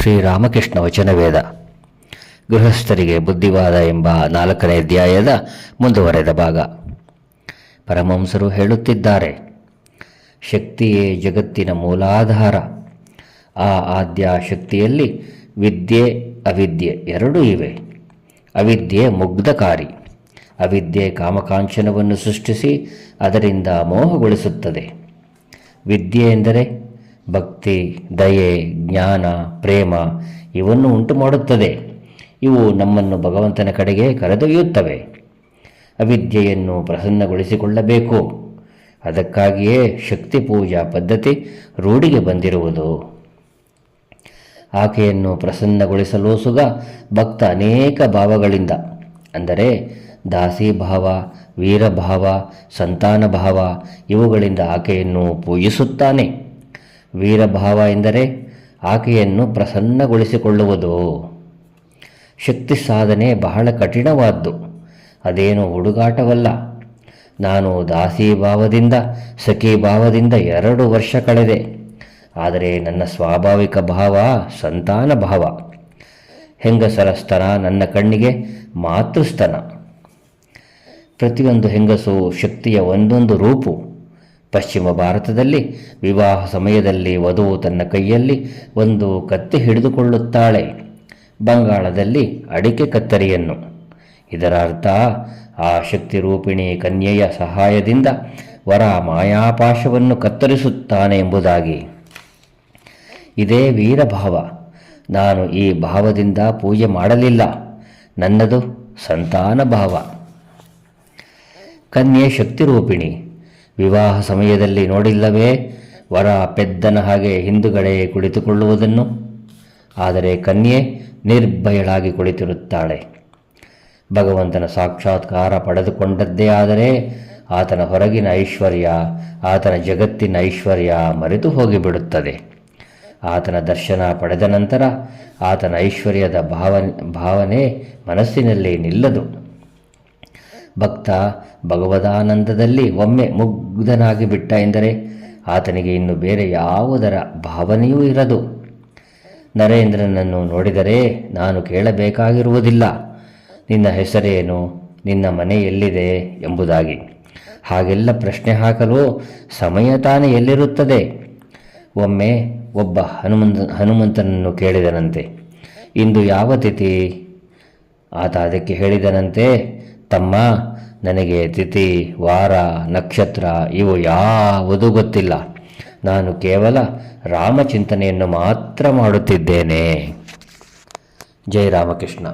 ಶ್ರೀರಾಮಕೃಷ್ಣ ವಚನವೇದ. ಗೃಹಸ್ಥರಿಗೆ ಬುದ್ಧಿವಾದ ಎಂಬ ನಾಲ್ಕನೇ ಅಧ್ಯಾಯದ ಮುಂದುವರೆದ ಭಾಗ. ಪರಮಹಂಸರು ಹೇಳುತ್ತಿದ್ದಾರೆ, ಶಕ್ತಿಯೇ ಜಗತ್ತಿನ ಮೂಲಾಧಾರ. ಆ ಆದ್ಯ ಶಕ್ತಿಯಲ್ಲಿ ವಿದ್ಯೆ, ಅವಿದ್ಯೆ ಎರಡೂ ಇವೆ. ಅವಿದ್ಯೆ ಮುಗ್ಧಕಾರಿ. ಅವಿದ್ಯೆ ಕಾಮಕಾಂಚನವನ್ನು ಸೃಷ್ಟಿಸಿ ಅದರಿಂದ ಮೋಹಗೊಳಿಸುತ್ತದೆ. ವಿದ್ಯೆ ಎಂದರೆ ಭಕ್ತಿ, ದಯೆ, ಜ್ಞಾನ, ಪ್ರೇಮ ಇವನ್ನು ಉಂಟು ಮಾಡುತ್ತದೆ ಇವು ನಮ್ಮನ್ನು ಭಗವಂತನ ಕಡೆಗೆ ಕರೆದೊಯ್ಯುತ್ತವೆ. ಅವಿದ್ಯೆಯನ್ನು ಪ್ರಸನ್ನಗೊಳಿಸಿಕೊಳ್ಳಬೇಕು. ಅದಕ್ಕಾಗಿಯೇ ಶಕ್ತಿ ಪೂಜಾ ಪದ್ಧತಿ ರೂಢಿಗೆ ಬಂದಿರುವುದು. ಆಕೆಯನ್ನು ಪ್ರಸನ್ನಗೊಳಿಸಲು ಸುಗ ಭಕ್ತ ಅನೇಕ ಭಾವಗಳಿಂದ, ಅಂದರೆ ದಾಸಿಭಾವ ವೀರಭಾವ ಸಂತಾನ ಭಾವ, ಇವುಗಳಿಂದ ಆಕೆಯನ್ನು ಪೂಜಿಸುತ್ತಾನೆ. ವೀರಭಾವ ಎಂದರೆ ಆಕೆಯನ್ನು ಪ್ರಸನ್ನಗೊಳಿಸಿಕೊಳ್ಳುವುದು. ಶಕ್ತಿ ಸಾಧನೆ ಬಹಳ ಕಠಿಣವಾದ್ದು. ಅದೇನು ಹುಡುಗಾಟವಲ್ಲ. ನಾನು ದಾಸೀಭಾವದಿಂದ ಸಖೀಭಾವದಿಂದ ಎರಡು ವರ್ಷ ಕಳೆದೆ. ಆದರೆ ನನ್ನ ಸ್ವಾಭಾವಿಕ ಭಾವ ಸಂತಾನ ಭಾವ. ಹೆಂಗಸರ ಸ್ತನ ನನ್ನ ಕಣ್ಣಿಗೆ ಮಾತೃಸ್ತನ. ಪ್ರತಿಯೊಂದು ಹೆಂಗಸು ಶಕ್ತಿಯ ಒಂದೊಂದು ರೂಪು. ಪಶ್ಚಿಮ ಭಾರತದಲ್ಲಿ ವಿವಾಹ ಸಮಯದಲ್ಲಿ ವಧುವು ತನ್ನ ಕೈಯಲ್ಲಿ ಒಂದು ಕತ್ತಿ ಹಿಡಿದುಕೊಳ್ಳುತ್ತಾಳೆ. ಬಂಗಾಳದಲ್ಲಿ ಅಡಿಕೆ ಕತ್ತರಿಯನ್ನು. ಇದರ ಅರ್ಥ ಆ ಶಕ್ತಿ ರೂಪಿಣಿ ಕನ್ಯೆಯ ಸಹಾಯದಿಂದ ವರ ಮಾಯಾಪಾಶವನ್ನು ಕತ್ತರಿಸುತ್ತಾನೆ ಎಂಬುದಾಗಿ. ಇದೇ ವೀರಭಾವ. ನಾನು ಈ ಭಾವದಿಂದ ಪೂಜೆ ಮಾಡಲಿಲ್ಲ. ನನ್ನದು ಸಂತಾನ ಭಾವ. ಕನ್ಯೆ ಶಕ್ತಿರೂಪಿಣಿ ವಿವಾಹ ಸಮಯದಲ್ಲಿ ನೋಡಿಲ್ಲವೇ? ವರ ಪೆದ್ದನ ಹಾಗೆ ಹಿಂದುಗಡೆ ಕುಳಿತುಕೊಳ್ಳುವುದನ್ನು. ಆದರೆ ಕನ್ಯೆ ನಿರ್ಭಯಳಾಗಿ ಕುಳಿತಿರುತ್ತಾಳೆ. ಭಗವಂತನ ಸಾಕ್ಷಾತ್ಕಾರ ಪಡೆದುಕೊಂಡದ್ದೇ ಆದರೆ ಆತನ ಹೊರಗಿನ ಐಶ್ವರ್ಯ, ಆತನ ಜಗತ್ತಿನ ಐಶ್ವರ್ಯ ಮರೆತು ಹೋಗಿಬಿಡುತ್ತದೆ. ಆತನ ದರ್ಶನ ಪಡೆದ ನಂತರ ಆತನ ಐಶ್ವರ್ಯದ ಭಾವನೆ ಭಾವನೆ ಮನಸ್ಸಿನಲ್ಲಿ ನಿಲ್ಲದು. ಭಕ್ತ ಭಗವದಾನಂದದಲ್ಲಿ ಒಮ್ಮೆ ಮುಗ್ಧನಾಗಿ ಬಿಟ್ಟ ಎಂದರೆ ಆತನಿಗೆ ಇನ್ನು ಬೇರೆ ಯಾವುದರ ಭಾವನೆಯೂ ಇರದು. ನರೇಂದ್ರನನ್ನು ನೋಡಿದರೆ ನಾನು ಕೇಳಬೇಕಾಗಿರುವುದಿಲ್ಲ. ನಿನ್ನ ಹೆಸರೇನು? ನಿನ್ನ ಮನೆ ಎಲ್ಲಿದೆ? ಎಂಬುದಾಗಿ. ಹಾಗೆಲ್ಲ ಪ್ರಶ್ನೆ ಹಾಕಲು ಸಮಯ ತಾನೇ ಎಲ್ಲಿರುತ್ತದೆ? ಒಮ್ಮೆ ಒಬ್ಬ ಹನುಮಂತ ಹನುಮಂತನನ್ನು ಕೇಳಿದನಂತೆ. ಇಂದು ಯಾವ ತಿಥಿ? ಆತ ಅದಕ್ಕೆ ಹೇಳಿದನಂತೆ. ತಮ್ಮ, ನನಗೆ ತಿಥಿ, ವಾರ, ನಕ್ಷತ್ರ ಇವು ಯಾವುದೂ ಗೊತ್ತಿಲ್ಲ. ನಾನು ಕೇವಲ ರಾಮಚಿಂತನೆಯನ್ನು ಮಾತ್ರ ಮಾಡುತ್ತಿದ್ದೇನೆ. ಜೈ ರಾಮಕೃಷ್ಣ.